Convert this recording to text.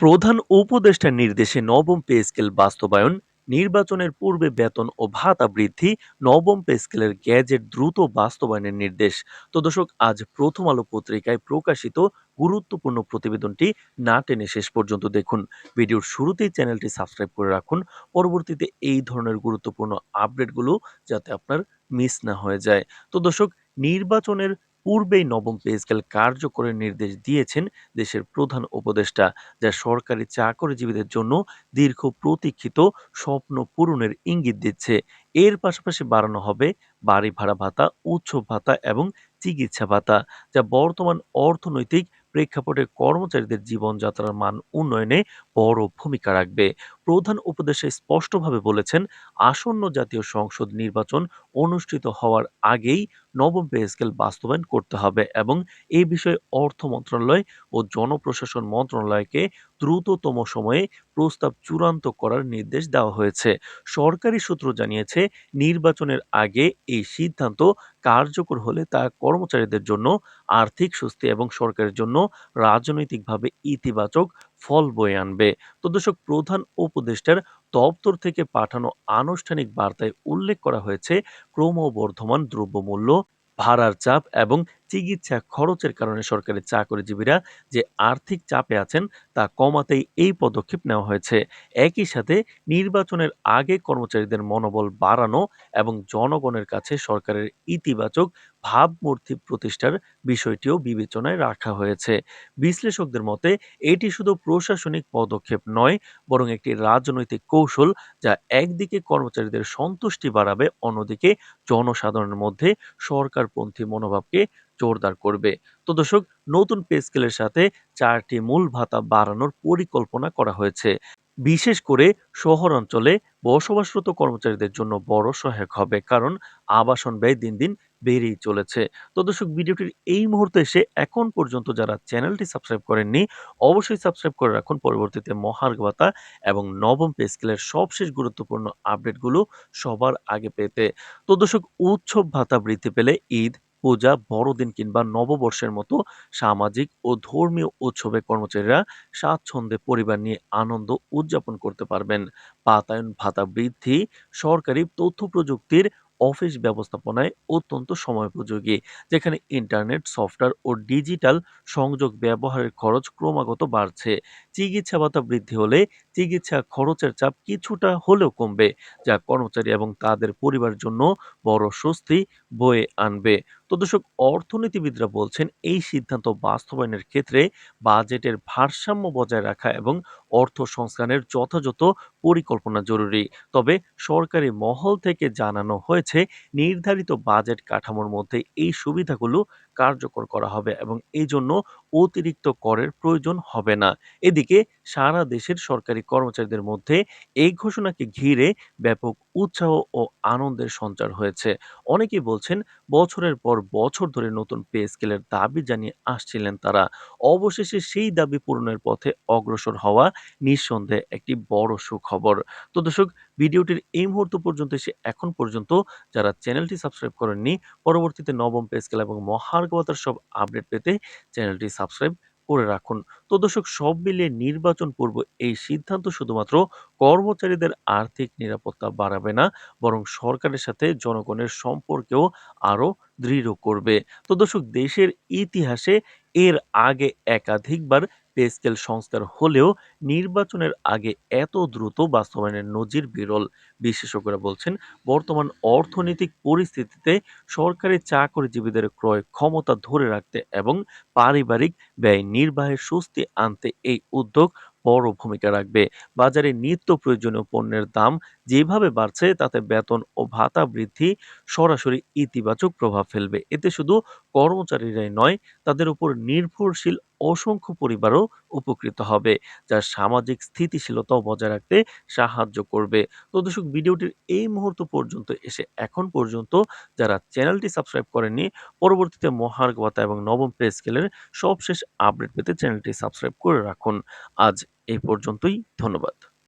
প্রধান উপদেষ্টার নির্দেশে নবম পে স্কেল বাস্তবায়ন, নির্বাচনের পূর্বে বেতন ও ভাতা বৃদ্ধি, নবম পে স্কেলের গ্যাজেট দ্রুত বাস্তবায়নের নির্দেশ। তো দর্শক, আজ প্রথম আলো পত্রিকায় প্রকাশিত গুরুত্বপূর্ণ প্রতিবেদনটি না টেনে শেষ পর্যন্ত দেখুন। ভিডিওর শুরুতেই চ্যানেলটি সাবস্ক্রাইব করে রাখুন। পরবর্তীতে এই ধরনের গুরুত্বপূর্ণ আপডেটগুলো যাতে আপনার মিস না হয়ে যায়। তো দর্শক, নির্বাচনের পূর্বেই নবম পে স্কেল কার্যকরের নির্দেশ দিয়েছেন দেশের প্রধান উপদেষ্টা, যা সরকারি চাকরিজীবীদের জন্য দীর্ঘ প্রতীক্ষিত স্বপ্ন পূরণের ইঙ্গিত দিচ্ছে। এর পাশাপাশি বাড়ানো হবে বাড়ি ভাড়া ভাতা, উৎসব ভাতা এবং চিকিৎসা ভাতা, যা বর্তমান অর্থনৈতিক প্রেক্ষাপটে কর্মচারীদের জীবনযাত্রার মান উন্নয়নে বড় ভূমিকা রাখবে। প্রধান উপদেশে স্পষ্টভাবে বলেছেন, আসন্ন জাতীয় সংসদ নির্বাচন অনুষ্ঠিত হওয়ার আগেই নবম পে স্কেল বাস্তবায়ন করতে হবে এবং এই বিষয়ে অর্থ মন্ত্রণালয় ও জনপ্রশাসন মন্ত্রণালয়কে দ্রুততম সময়ে প্রস্তাব চূড়ান্ত করার নির্দেশ দেওয়া হয়েছে। সরকারি সূত্র জানিয়েছে, নির্বাচনের আগে এই সিদ্ধান্ত কার্যকর হলে তা কর্মচারীদের জন্য আর্থিক স্বস্তি এবং সরকারের জন্য রাজনৈতিকভাবে ইতিবাচক ফল বয়ে আনবে। তো দর্শক, প্রধান উপদেষ্টার দপ্তর থেকে পাঠানো আনুষ্ঠানিক বার্তায় উল্লেখ করা হয়েছে, ক্রমবর্ধমান দ্রব্যমূল্য, ভাড়ার চাপ এবং চিকিৎসা খরচের কারণে সরকারি চাকরিজীবীরা যে আর্থিক চাপে আছেন, তা কমাতেই এই পদক্ষেপ নেওয়া হয়েছে। একই সাথে নির্বাচনের আগে কর্মচারীদের মনোবল বাড়ানো এবং জনগণের কাছে সরকারের ইতিবাচক ভাবমূর্তি প্রতিষ্ঠার বিষয়টিও বিবেচনায় রাখা হয়েছে। বিশ্লেষকদের মতে, এটি শুধু প্রশাসনিক পদক্ষেপ নয়, বরং একটি রাজনৈতিক কৌশল যা একদিকে কর্মচারীদের সন্তুষ্টি বাড়াবে, অন্যদিকে জনসাধারণের মধ্যে সরকারপন্থী মনোভাবকে জোরদার করবে। তো দর্শক, নতুন পে স্কেলের সাথে চারটি মূল ভাতা বাড়ানোর পরিকল্পনা করা হয়েছে। বিশেষ করে শহর অঞ্চলে বসবাসরত কর্মচারীদের জন্য বড় সহায়ক হবে, কারণ আবাসন ব্যয় দিন দিন বেড়েই চলেছে। তো দর্শক, ভিডিওটির এই মুহূর্তে এসে এখন পর্যন্ত যারা চ্যানেলটি সাবস্ক্রাইব করেননি, অবশ্যই সাবস্ক্রাইব করে রাখুন। পরবর্তীতে ভাতা এবং নবম পে স্কেলের সবশেষ গুরুত্বপূর্ণ আপডেটগুলো সবার আগে পেতে। তো দর্শক, উৎসব ভাতা বৃদ্ধি পেলে ঈদ পূজা, বড়দিন কিংবা নববর্ষের মতো সামাজিক ও ধর্মীয় উৎসবে কর্মচারীরা স্বাচ্ছন্দ্যে পরিবার নিয়ে আনন্দ উদযাপন করতে পারবেন। বাতায়ন ভাতা বৃদ্ধি, সরকারি তথ্য প্রযুক্তির অফিস ব্যবস্থাপনায় অত্যন্ত সময়োপযোগী যেখানে ইন্টারনেট, সফটওয়্যার ও ডিজিটাল সংযোগ ব্যবহারের খরচ ক্রমাগত বাড়ছে। চিকিৎসা ভাতা বৃদ্ধি হলে চিকিৎসা খরচের চাপ কিছুটা হলেও কমবে, যা কর্মচারী এবং তাদের পরিবারের জন্য বড় স্বস্তি বয়ে আনবে। তো দর্শক, অর্থনীতিবিদরা বলছেন এই সিদ্ধান্ত বাস্তবায়নের ক্ষেত্রে বাজেটের ভারসাম্য বজায় রাখা এবং অর্থ সংস্কারের যথাযথ পরিকল্পনা জরুরি। তবে সরকারি মহল থেকে জানানো হয়েছে, নির্ধারিত বাজেট কাঠামোর মধ্যে এই সুবিধাগুলো কার্যকর করা হবে এবং এই জন্য অতিরিক্ত করের প্রয়োজন হবে না। এদিকে সারা দেশের সরকারি কর্মচারীদের মধ্যে এই ঘোষণাকে ঘিরে ব্যাপক উৎসাহ ও আনন্দের সঞ্চার হয়েছে। অনেকেই বলছেন, বছরের পর বছর ধরে নতুন পে স্কেলের দাবি জানিয়ে আসছিলেন তারা। অবশেষে সেই দাবি পূরণের পথে অগ্রসর হওয়া নিঃসন্দেহে একটি বড় সুখবর। তো দর্শক, ভিডিওটির এই মুহূর্ত পর্যন্ত এসে এখন পর্যন্ত যারা চ্যানেলটি সাবস্ক্রাইব করেননি, পরবর্তীতে নবম পে স্কেল এবং মহার্গবতার সব আপডেট পেতে চ্যানেলটি সাবস্ক্রাইব করে রাখুন। তো দর্শক, সব মিলিয়ে নির্বাচন পূর্ব এই সিদ্ধান্ত শুধুমাত্র কর্মচারীদের আর্থিক নিরাপত্তা বাড়াবে না, বরং সরকারের সাথে জনগণের সম্পর্কেও আরও দৃঢ় করবে। তো দর্শক, দেশের ইতিহাসে এর আগে একাধিকবার পে স্কেল সংস্কার হলেও নির্বাচনের আগে এত দ্রুত বাস্তবায়নের নজির বিরল। বিশেষজ্ঞরা বলছেন, বর্তমান অর্থনৈতিক পরিস্থিতিতে সরকারি চাকরিজীবীদের ক্রয় ক্ষমতা ধরে রাখতে এবং পারিবারিক ব্যয় নির্বাহের স্বস্তি আনতে এই উদ্যোগ বড় ভূমিকা রাখবে। বাজারে নিত্য প্রয়োজনীয় পণ্যের দাম যেভাবে বাড়ছে, তাতে বেতন ও ভাতা বৃদ্ধি সরাসরি ইতিবাচক প্রভাব ফেলবে। এতে শুধু কর্মচারীরাই নয়, তাদের উপর নির্ভরশীল অসংখ্য পরিবারও উপকৃত হবে, যা সামাজিক স্থিতিশীলতাও বজায় রাখতে সাহায্য করবে। তো দর্শক, ভিডিওটির এই মুহূর্ত পর্যন্ত এসে এখন পর্যন্ত যারা চ্যানেলটি সাবস্ক্রাইব করেননি, পরবর্তীতে মহার্ঘ ভাতা এবং নবম পে স্কেলের সবশেষ আপডেট পেতে চ্যানেলটি সাবস্ক্রাইব করে রাখুন। আজ এই পর্যন্তই, ধন্যবাদ।